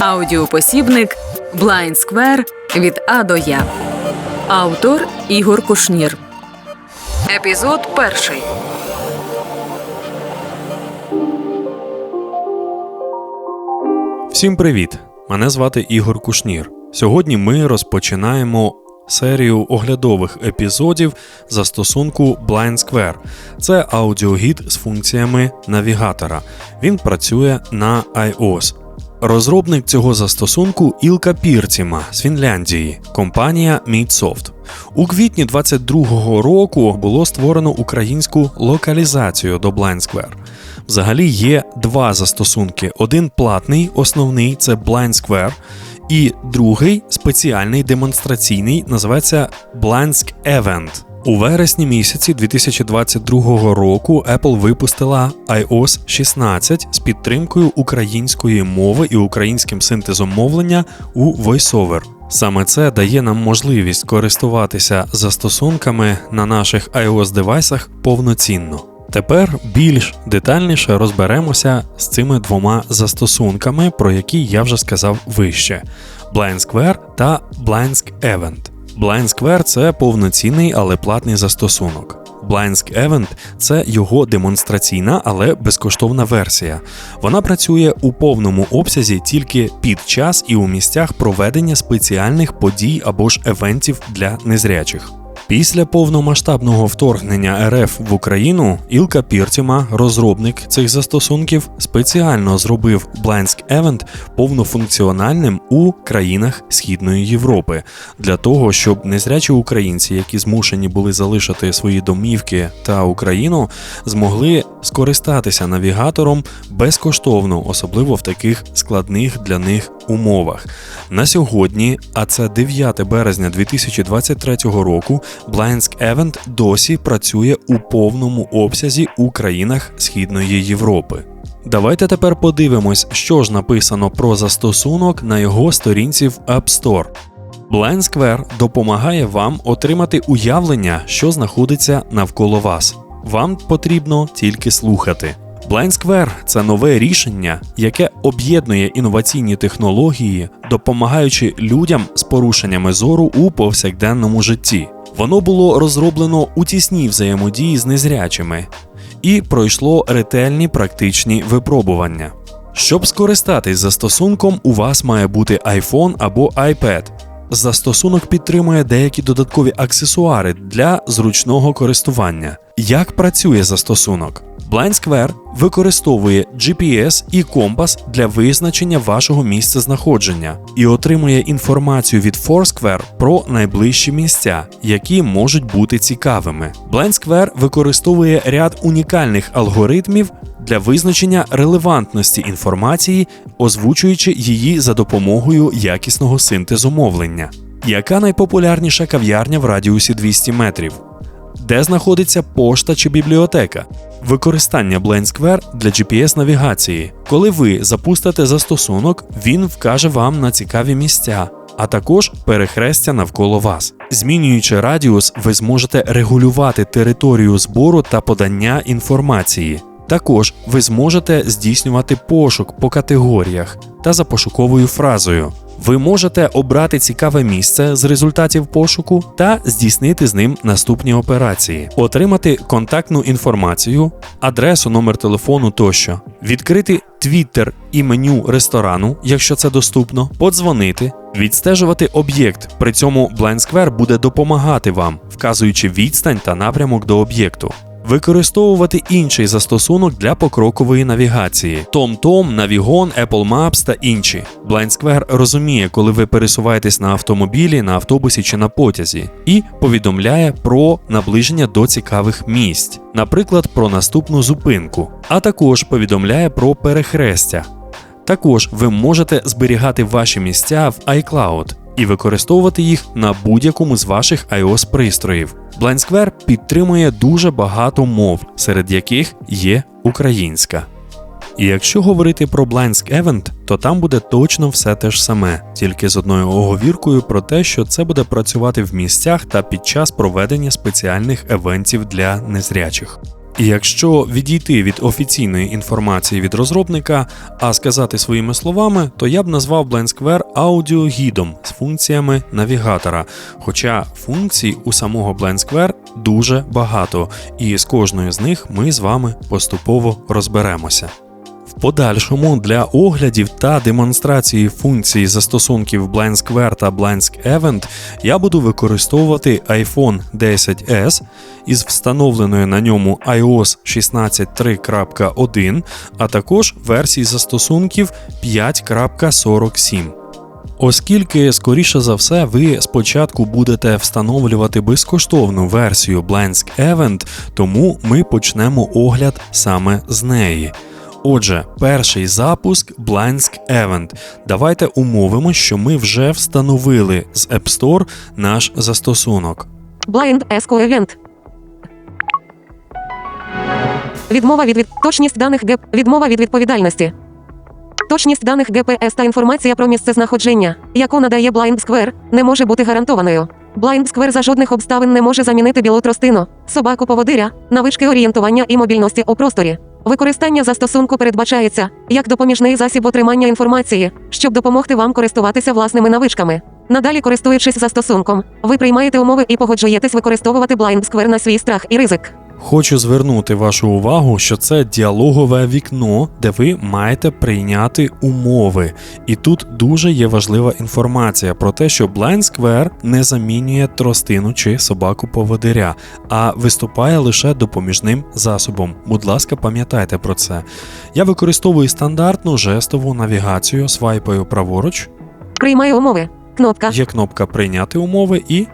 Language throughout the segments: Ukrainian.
Аудіопосібник Blind Square від А до Я. Автор Ігор Кушнір. Епізод перший. Всім привіт! Мене звати Ігор Кушнір. Сьогодні ми розпочинаємо серію оглядових епізодів застосунку Blind Square. Це аудіогід з функціями навігатора. Він працює на iOS. Розробник цього застосунку Ілка Пірціма з Фінляндії, компанія Meetsoft. У квітні 22-го року було створено українську локалізацію до Blind Square. Взагалі є два застосунки: один платний, основний це Blind Square, і другий спеціальний демонстраційний називається Blansk Event. У вересні місяці 2022 року Apple випустила iOS 16 з підтримкою української мови і українським синтезом мовлення у VoiceOver. Саме це дає нам можливість користуватися застосунками на наших iOS девайсах повноцінно. Тепер більш детальніше розберемося з цими двома застосунками, про які я вже сказав вище: Blind Square та Blindsk Event. Blind Square – це повноцінний, але платний застосунок. Blindsk Event – це його демонстраційна, але безкоштовна версія. Вона працює у повному обсязі тільки під час і у місцях проведення спеціальних подій або ж евентів для незрячих. Після повномасштабного вторгнення РФ в Україну Ілка Піртіма, розробник цих застосунків, спеціально зробив Blindsk Event повнофункціональним у країнах Східної Європи для того, щоб незрячі українці, які змушені були залишити свої домівки та Україну, змогли скористатися навігатором безкоштовно, особливо в таких складних для них умовах. На сьогодні, а це 9 березня 2023 року. Blindsk Event досі працює у повному обсязі у країнах Східної Європи. Давайте тепер подивимось, що ж написано про застосунок на його сторінці в App Store. Blind Square допомагає вам отримати уявлення, що знаходиться навколо вас. Вам потрібно тільки слухати. Blind Square – це нове рішення, яке об'єднує інноваційні технології, допомагаючи людям з порушеннями зору у повсякденному житті. Воно було розроблено у тісній взаємодії з незрячими і пройшло ретельні практичні випробування. Щоб скористатись застосунком, у вас має бути iPhone або iPad. Застосунок підтримує деякі додаткові аксесуари для зручного користування. Як працює застосунок? Blind Square використовує GPS і компас для визначення вашого місця знаходження і отримує інформацію від Foursquare про найближчі місця, які можуть бути цікавими. Blind Square використовує ряд унікальних алгоритмів для визначення релевантності інформації, озвучуючи її за допомогою якісного синтезу мовлення. Яка найпопулярніша кав'ярня в радіусі 200 метрів? Де знаходиться пошта чи бібліотека? Використання Blind Square для GPS-навігації. Коли ви запустите застосунок, він вкаже вам на цікаві місця, а також перехрестя навколо вас. Змінюючи радіус, ви зможете регулювати територію збору та подання інформації. Також ви зможете здійснювати пошук по категоріях та за пошуковою фразою. Ви можете обрати цікаве місце з результатів пошуку та здійснити з ним наступні операції, отримати контактну інформацію, адресу, номер телефону тощо, відкрити твіттер і меню ресторану, якщо це доступно, подзвонити, відстежувати об'єкт. При цьому Blind Square буде допомагати вам, вказуючи відстань та напрямок до об'єкту використовувати інший застосунок для покрокової навігації: TomTom, Navigon, Apple Maps та інші. Blind Square розуміє, коли ви пересуваєтесь на автомобілі, на автобусі чи на потязі, і повідомляє про наближення до цікавих місць, наприклад, про наступну зупинку, а також повідомляє про перехрестя. Також ви можете зберігати ваші місця в iCloud і використовувати їх на будь-якому з ваших iOS пристроїв. Blind Square підтримує дуже багато мов, серед яких є українська. І якщо говорити про Blindsk Event, то там буде точно все те ж саме, тільки з одною оговіркою про те, що це буде працювати в місцях та під час проведення спеціальних евентів для незрячих. І якщо відійти від офіційної інформації від розробника, а сказати своїми словами, то я б назвав Blend аудіогідом з функціями навігатора. Хоча функцій у самого Blend дуже багато, і з кожною з них ми з вами поступово розберемося. Подальшому для оглядів та демонстрації функцій застосунків Blind та Blind Event я буду використовувати iPhone 10s із встановленою на ньому iOS 16.3.1, а також версій застосунків 5.47. Оскільки, скоріше за все, ви спочатку будете встановлювати безкоштовну версію Blansk Event, тому ми почнемо огляд саме з неї. Отже, перший запуск Blansk Event. Давайте умовимо, що ми вже встановили з App Store наш застосунок. Blind ESCO Event. Відмова від, від точність даних ГЕП. Відмова від відповідальності. Точність даних ГПС та інформація про місце знаходження, яку надає Blind Square, не може бути гарантованою. Blind Square за жодних обставин не може замінити білу тростину, собаку поводиря, навички орієнтування і мобільності у просторі. Використання застосунку передбачається як допоміжний засіб отримання інформації, щоб допомогти вам користуватися власними навичками. Надалі, користуючись застосунком, ви приймаєте умови і погоджуєтесь використовувати Blind Square на свій страх і ризик. Хочу звернути вашу увагу, що це діалогове вікно, де ви маєте прийняти умови. І тут дуже є важлива інформація про те, що Blind Square не замінює тростину чи собаку поводиря, а виступає лише допоміжним засобом. Будь ласка, пам'ятайте про це. Я використовую стандартну жестову навігацію свайпою праворуч. Приймаю умови. Кнопка. Є кнопка прийняти умови і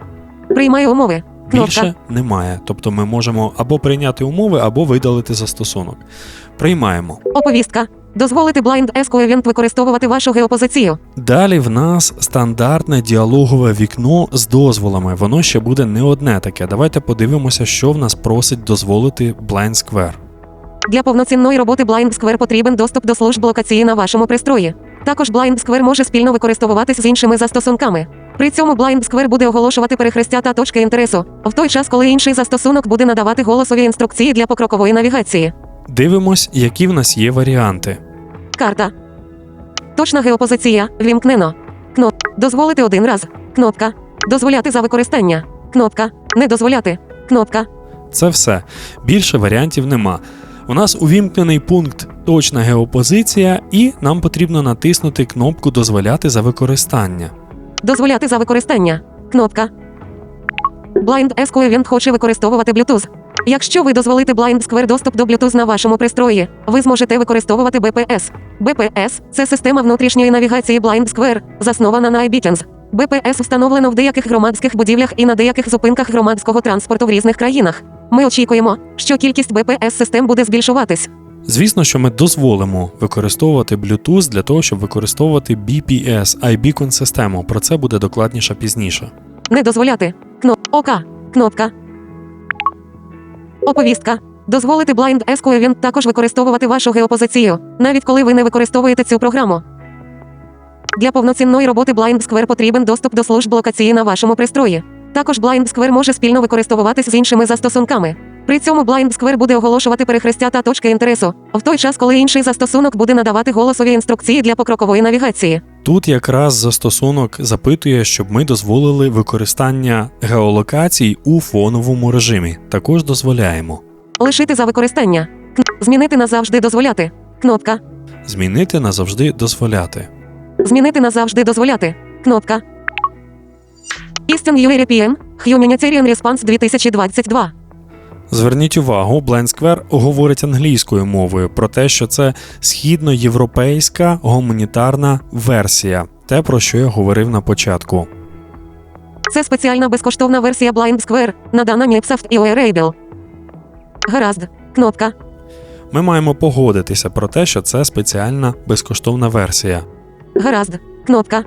Приймаю умови. Більше немає. Тобто ми можемо або прийняти умови, або видалити застосунок. Приймаємо. Оповістка. Дозволити Blind ESCO Event використовувати вашу геопозицію. Далі в нас стандартне діалогове вікно з дозволами. Воно ще буде не одне таке. Давайте подивимося, що в нас просить дозволити Blind Square. Для повноцінної роботи Blind Square потрібен доступ до служб локації на вашому пристрої. Також Blind Square може спільно використовуватись з іншими застосунками. При цьому Blind Square буде оголошувати перехрестя та точки інтересу, в той час, коли інший застосунок буде надавати голосові інструкції для покрокової навігації. Дивимось, які в нас є варіанти. Карта. Точна геопозиція. Вімкнено. Кноп. Дозволити один раз. Кнопка. Дозволяти за використання. Кнопка. Не дозволяти. Кнопка. Це все. Більше варіантів нема. У нас увімкнений пункт точна геопозиція, і нам потрібно натиснути кнопку Дозволяти за використання. Дозволяти за використання. Кнопка. Blind ESCO Event хоче використовувати Bluetooth. Якщо ви дозволите Blind Square доступ до Bluetooth на вашому пристрої, ви зможете використовувати BPS. BPS – це система внутрішньої навігації Blind Square, заснована на iBeacons. BPS встановлено в деяких громадських будівлях і на деяких зупинках громадського транспорту в різних країнах. Ми очікуємо, що кількість BPS-систем буде збільшуватись. Звісно, що ми дозволимо використовувати Bluetooth для того, щоб використовувати BPS iBeacon систему. Про це буде докладніше пізніше. Не дозволяти. Кноп. ОК. Кнопка. Оповістка. Дозволити Blind Event також використовувати вашу геопозицію, навіть коли ви не використовуєте цю програму. Для повноцінної роботи Blind Square потрібен доступ до служб локації на вашому пристрої. Також Blind Square може спільно використовуватись з іншими застосунками. При цьому Blind Square буде оголошувати перехрестя та точки інтересу, в той час, коли інший застосунок буде надавати голосові інструкції для покрокової навігації. Тут якраз застосунок запитує, щоб ми дозволили використання геолокацій у фоновому режимі. Також дозволяємо. Лишити за використання. Змінити назавжди дозволяти. Кнопка. Змінити назавжди дозволяти. Змінити назавжди дозволяти. Кнопка. Eastern European Humanitarian Response 2022. Зверніть увагу, Blind Square говорить англійською мовою про те, що це східноєвропейська гуманітарна версія, те про що я говорив на початку. Це спеціальна безкоштовна версія Blind Square, надана Microsoft і Wearable. Гаразд. Кнопка. Ми маємо погодитися про те, що це спеціальна безкоштовна версія. Гаразд. Кнопка.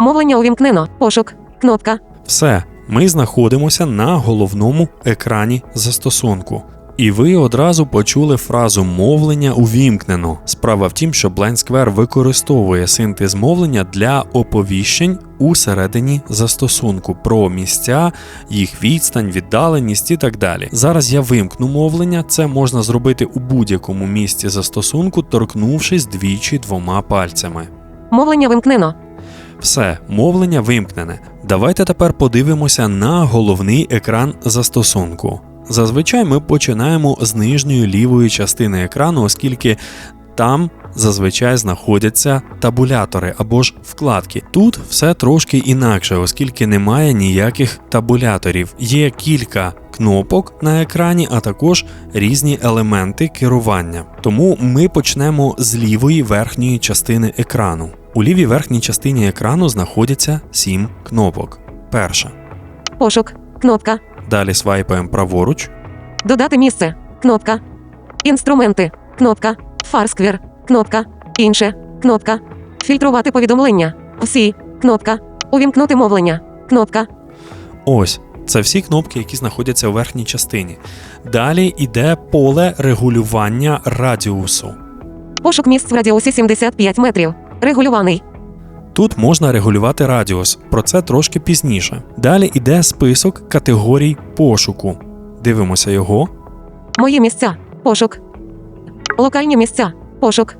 Мовлення увімкнено. Пошук. Кнопка. Все, ми знаходимося на головному екрані застосунку. І ви одразу почули фразу мовлення увімкнено. Справа в тім, що BlindSquare використовує синтез мовлення для оповіщень усередині застосунку про місця, їх відстань, віддаленість і так далі. Зараз я вимкну мовлення. Це можна зробити у будь-якому місці застосунку, торкнувшись двічі двома пальцями. Мовлення вимкнено. Все, мовлення вимкнене. Давайте тепер подивимося на головний екран застосунку. Зазвичай ми починаємо з нижньої лівої частини екрану, оскільки там зазвичай знаходяться табулятори або ж вкладки. Тут все трошки інакше, оскільки немає ніяких табуляторів. Є кілька кнопок на екрані, а також різні елементи керування. Тому ми почнемо з лівої верхньої частини екрану. У лівій верхній частині екрану знаходяться сім кнопок. Перша. Пошук. Кнопка. Далі свайпаємо праворуч. Додати місце. Кнопка. Інструменти. Кнопка. Фарсквер. Кнопка. Інше. Кнопка. Фільтрувати повідомлення. Всі. Кнопка. Увімкнути мовлення. Кнопка. Ось. Це всі кнопки, які знаходяться у верхній частині. Далі йде поле регулювання радіусу. Пошук місць в радіусі 75 метрів. Регулюваний. Тут можна регулювати радіус, про це трошки пізніше. Далі йде список категорій пошуку. Дивимося його. Мої місця. Пошук. Локальні місця. Пошук.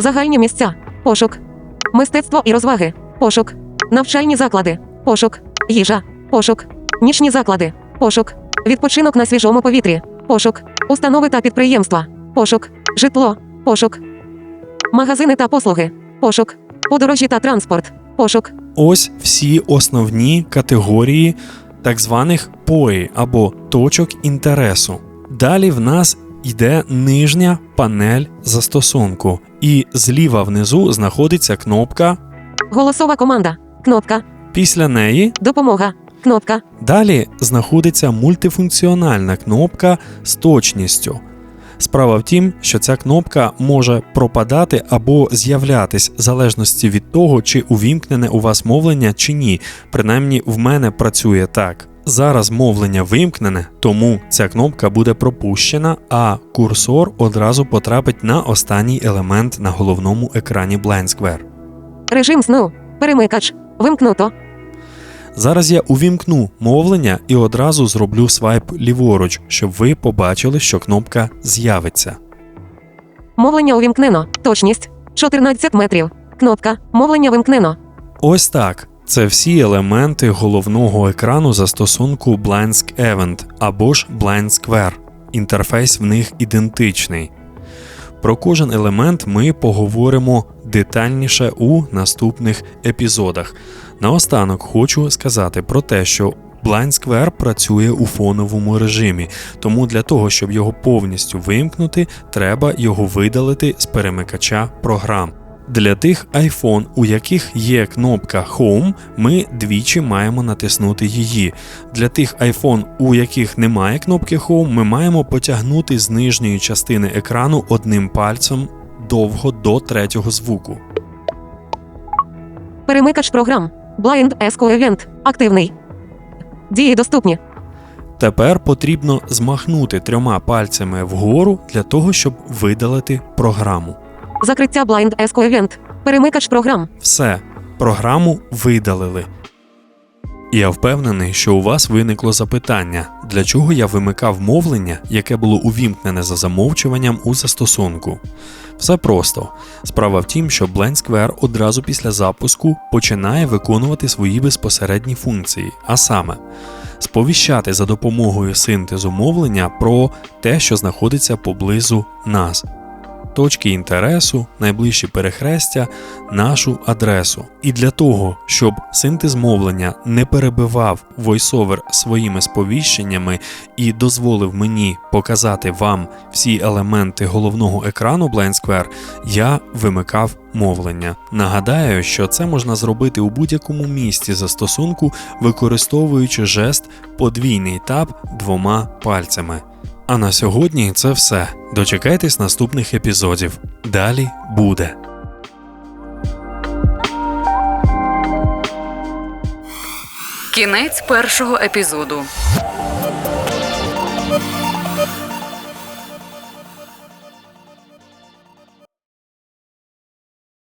Загальні місця. Пошук. Мистецтво і розваги. Пошук. Навчальні заклади. Пошук. Їжа. Пошук. Нічні заклади. Пошук. Відпочинок на свіжому повітрі. Пошук. Установи та підприємства. Пошук. Житло. Пошук. Магазини та послуги. Пошук. Подорожі та транспорт. Пошук. Ось всі основні категорії так званих пої або точок інтересу. Далі в нас йде нижня панель застосунку, і зліва внизу знаходиться кнопка. Голосова команда. Кнопка. Після неї Допомога. Кнопка. далі знаходиться мультифункціональна кнопка з точністю. Справа в тім, що ця кнопка може пропадати або з'являтись в залежності від того, чи увімкнене у вас мовлення чи ні. Принаймні в мене працює так. Зараз мовлення вимкнене, тому ця кнопка буде пропущена, а курсор одразу потрапить на останній елемент на головному екрані BlindSquare. Режим сну. Перемикач. Вимкнуто. Зараз я увімкну мовлення і одразу зроблю свайп ліворуч, щоб ви побачили, що кнопка з'явиться. Мовлення увімкнено. Точність 14 метрів. Кнопка. Мовлення вимкнено. Ось так. Це всі елементи головного екрану застосунку Blinsk Event або ж BlindSquare. Інтерфейс в них ідентичний. Про кожен елемент ми поговоримо детальніше у наступних епізодах. Наостанок хочу сказати про те, що BlindSquare працює у фоновому режимі, тому для того, щоб його повністю вимкнути, треба його видалити з перемикача програм. Для тих iPhone, у яких є кнопка Home, ми двічі маємо натиснути її. Для тих iPhone, у яких немає кнопки Home, ми маємо потягнути з нижньої частини екрану одним пальцем довго до третього звуку. Перемикач програм. Blind Esco Event. Активний. Дії доступні. Тепер потрібно змахнути трьома пальцями вгору для того, щоб видалити програму. Закриття Blind Esco Event. Перемикач програм. Все, програму видалили. Я впевнений, що у вас виникло запитання, для чого я вимикав мовлення, яке було увімкнене за замовчуванням у застосунку. Все просто. Справа в тім, що BlendSquare одразу після запуску починає виконувати свої безпосередні функції, а саме сповіщати за допомогою синтезу мовлення про те, що знаходиться поблизу нас точки інтересу, найближчі перехрестя, нашу адресу. І для того, щоб синтез мовлення не перебивав VoiceOver своїми сповіщеннями і дозволив мені показати вам всі елементи головного екрану BlindSquare, я вимикав мовлення. Нагадаю, що це можна зробити у будь-якому місці застосунку, використовуючи жест подвійний тап двома пальцями. А на сьогодні це все. Дочекайтесь наступних епізодів. Далі буде. Кінець першого епізоду.